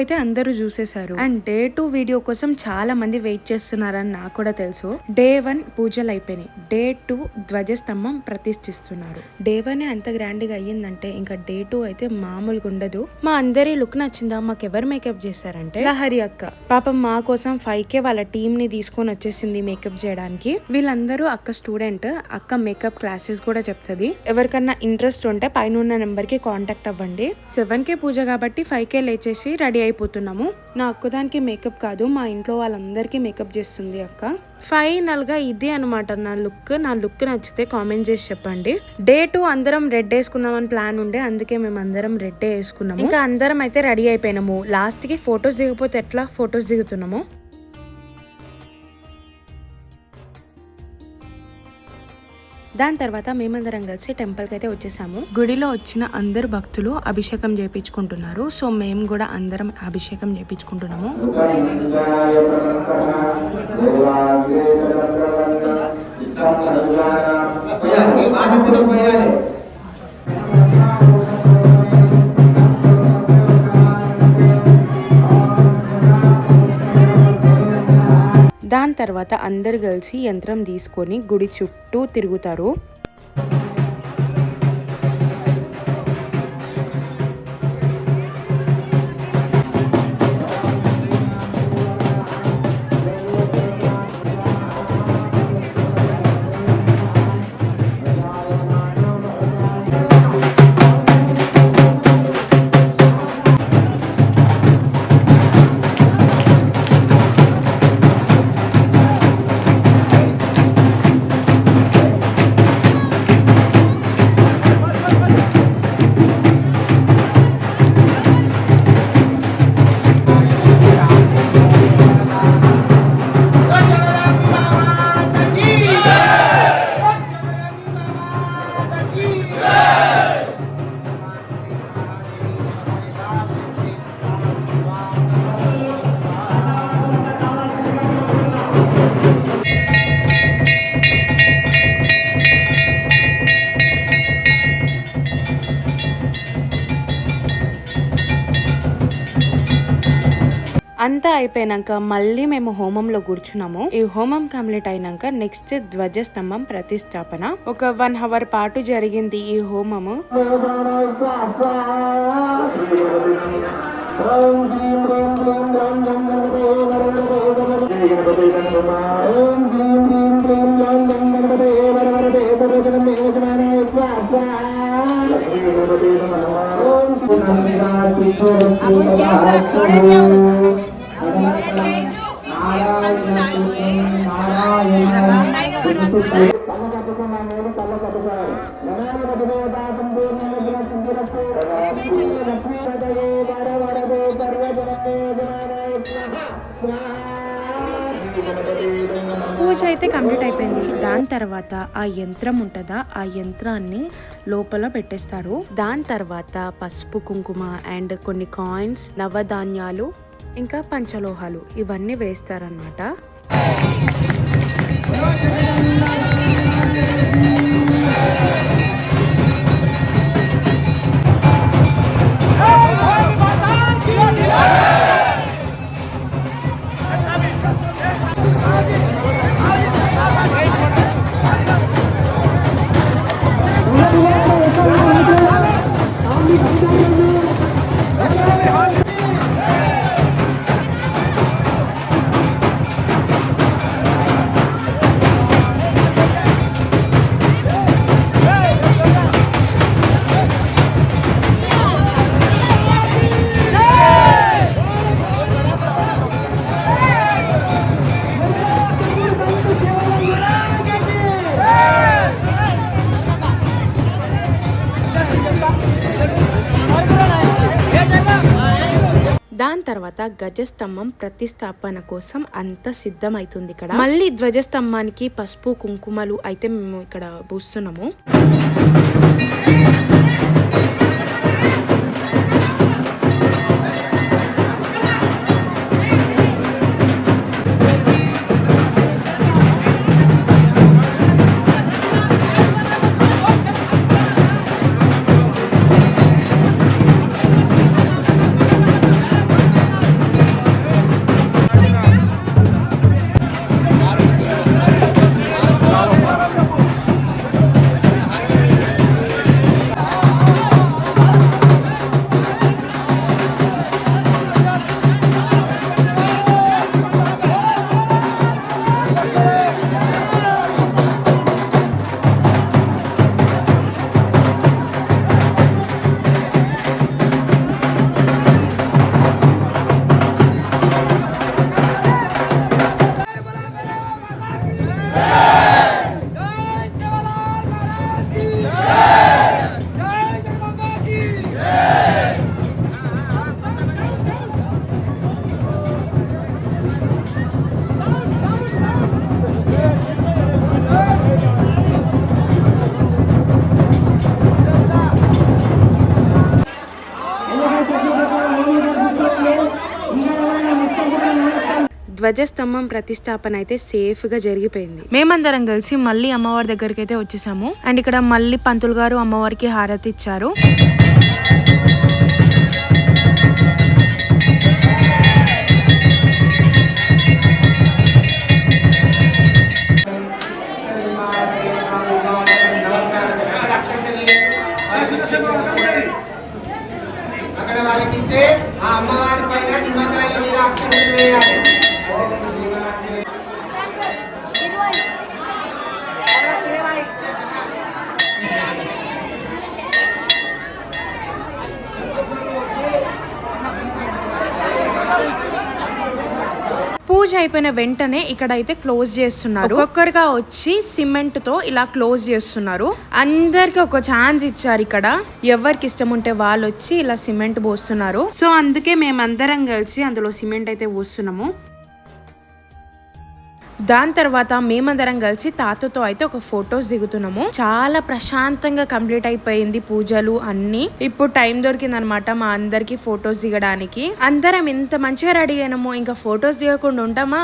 అయితే అందరూ చూసేశారు. అండ్ డే టూ వీడియో కోసం చాలా మంది వెయిట్ చేస్తున్నారని నాకు కూడా తెలుసు. డే వన్ పూజలు అయిపోయినాయి. డే టూ ధ్వజస్తంభం ప్రతిష్ఠిస్తున్నారు. డే వన్ అంత గ్రాండ్గా అయ్యిందంటే ఇంకా డే టూ అయితే మామూలుగా ఉండదు. మా అందరి లుక్ నచ్చిందా? మాకు ఎవరు మేకప్ చేశారంటే లహరి అక్క. పాపం మా కోసం ఫైవ్ కే వాళ్ళ టీమ్ని తీసుకొని వచ్చేసింది మేకప్ చేయడానికి. వీళ్ళందరూ అక్క స్టూడెంట్ అక్క మేకప్ క్లాసెస్ కూడా చెప్తుంది. ఎవరికన్నా ఇంట్రెస్ట్ ఉంటే పైన ఉన్న నెంబర్కి కాంటాక్ట్ అవ్వండి. సెవెన్ కే పూజ కాబట్టి ఫైవ్ కే లేచేసి రెడీ అయిపోతుంది చేసుకుంటున్నాము నా ఒక్కదానికి మేకప్ కాదు మా ఇంట్లో వాళ్ళందరికీ మేకప్ చేస్తుంది అక్క. ఫైనల్గా ఇదే ఇది అనమాట నా లుక్. నా లుక్ నచ్చితే కామెంట్ చేసి చెప్పండి. డే టూ అందరం రెడ్ వేసుకుందామని ప్లాన్ ఉండే అందుకే మేము అందరం రెడ్ వేసుకున్నాము. ఇంకా అందరం అయితే రెడీ అయిపోయినాము. లాస్ట్కి ఫొటోస్ దిగిపోతే ఎట్లా ఫొటోస్ దిగుతున్నాము? దాని తర్వాత మేమందరం కలిసి టెంపుల్కి అయితే వచ్చేసాము. గుడిలో వచ్చిన అందరు భక్తులు అభిషేకం చేయించుకుంటున్నారు సో మేము కూడా అందరం అభిషేకం చేయించుకుంటున్నాము తర్వాత అందరు కలిసి యంత్రం తీసుకొని గుడి చుట్టూ తిరుగుతారు. అంతా అయిపోయినాక మళ్ళీ మేము హోమంలో కూర్చున్నాము. ఈ హోమం కంప్లీట్ అయినాక నెక్స్ట్ ధ్వజస్తంభం ప్రతిష్టాపన. ఒక వన్ అవర్ పాటు జరిగింది ఈ హోమము. పూజ అయితే కంప్లీట్ అయిపోయింది. దాని తర్వాత ఆ యంత్రం ఉంటుందా? ఆ యంత్రాన్ని లోపల పెట్టేస్తారు. దాని తర్వాత పసుపు కుంకుమ అండ్ కొన్ని కాయిన్స్ నవధాన్యాలు ఇంకా పంచలోహాలు ఇవన్నీ వేస్తారనమాట తర్వాత గజస్తంభం ప్రతిష్టాపన కోసం అంత సిద్ధమైతుంది ఇక్కడ. మళ్ళీ ధ్వజస్తంభానికి పసుపు కుంకుమలు అయితే మేము ఇక్కడ పూస్తున్నాము. ధ్వజస్తంభం ప్రతిష్టాపన అయితే సేఫ్గా జరిగిపోయింది. మేమందరం కలిసి మళ్ళీ అమ్మవారి దగ్గరికి అయితే వచ్చేసాము. అండ్ ఇక్కడ మళ్ళీ పంతులు గారు అమ్మవారికి హారతి ఇచ్చారు. అక్కడ వాళ్ళకి ఇస్తే ఆ అమ్మవారి పైన నిమ్మకాయల మీద అక్షరం వేయాలి. పూజ అయిపోయిన వెంటనే ఇక్కడ అయితే క్లోజ్ చేస్తున్నారు. ఒక్కొక్కరుగా వచ్చి సిమెంట్తో ఇలా క్లోజ్ చేస్తున్నారు. అందరికి ఒక ఛాన్స్ ఇచ్చారు ఇక్కడ. ఎవరికి ఇష్టం ఉంటే వాళ్ళు వచ్చి ఇలా సిమెంట్ పోస్తున్నారు. సో అందుకే మేమందరం కలిసి అందులో సిమెంట్ అయితే పోస్తున్నాము. దాని తర్వాత మేమందరం కలిసి తాతతో అయితే ఒక ఫొటోస్ దిగుతున్నాము. చాలా ప్రశాంతంగా కంప్లీట్ అయిపోయింది పూజలు అన్ని. ఇప్పుడు టైం దొరికింది అనమాట మా అందరికి ఫొటోస్ దిగడానికి. అందరం ఇంత మంచిగా రెడీ అయినాము ఇంకా ఫొటోస్ దిగకుండా ఉంటామా?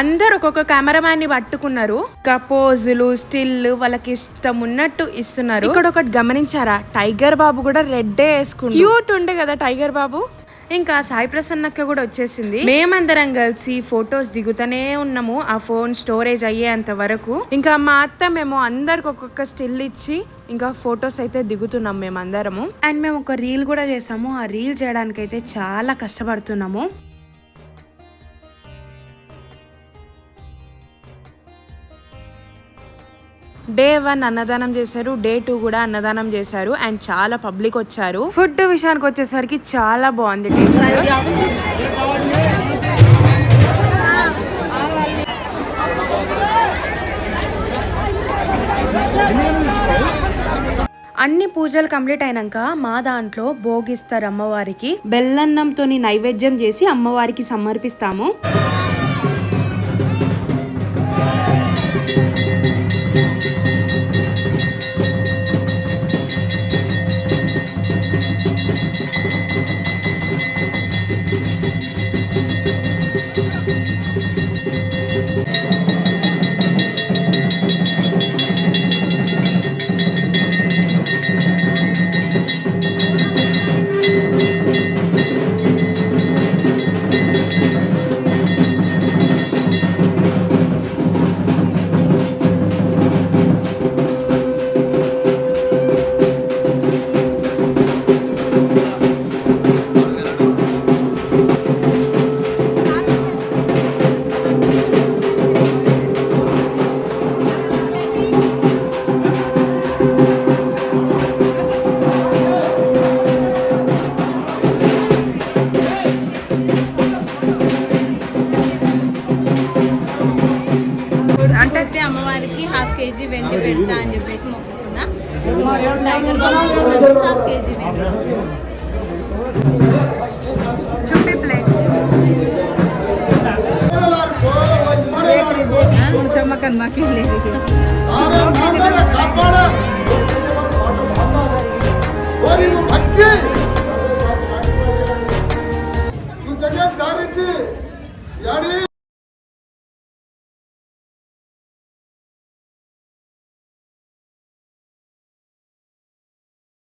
అందరు ఒక్కొక్క కెమెరామ్యాన్ని పట్టుకున్నారు. కపోజులు స్టిల్ వాళ్ళకి ఇష్టం ఉన్నట్టు ఇస్తున్నారు. ఇక్కడ ఒకటి గమనించారా? టైగర్ బాబు కూడా రెడ్డే వేసుకుంటు క్యూట్ ఉండే కదా టైగర్ బాబు. ఇంకా సాయి ప్రసన్నక్క కూడా వచ్చేసింది. మేమందరం కలిసి ఫొటోస్ దిగుతూనే ఉన్నాము. ఆ ఫోన్ స్టోరేజ్ అయ్యేంత వరకు ఇంకా మా అత్త మేము అందరికి ఒక్కొక్క స్టిల్ ఇచ్చి ఇంకా ఫొటోస్ అయితే దిగుతున్నాం మేమందరము. అండ్ మేము ఒక రీల్ కూడా చేసాము. ఆ రీల్ చేయడానికైతే చాలా కష్టపడుతున్నాము. డే వన్ అన్నదానం చేశారు డే టూ కూడా అన్నదానం చేశారు అండ్ చాలా పబ్లిక్ వచ్చారు. ఫుడ్ విషయానికి వచ్చేసరికి చాలా బాగుంది టేస్ట్. అన్ని పూజలు కంప్లీట్ అయినాక మా దాంట్లో భోగిస్తారు అమ్మవారికి. బెల్లన్నంతోని నైవేద్యం చేసి అమ్మవారికి సమర్పిస్తాము. హాఫ్ కేజీ వెండి పెడతా అని చెప్పేసి మొక్కుకున్నా సో టైగర్ బాబు హాఫ్ కేజీ వెండి చుప్పి ప్లేట్ చమ్మకన్ మాకేం లేదు కాపాడ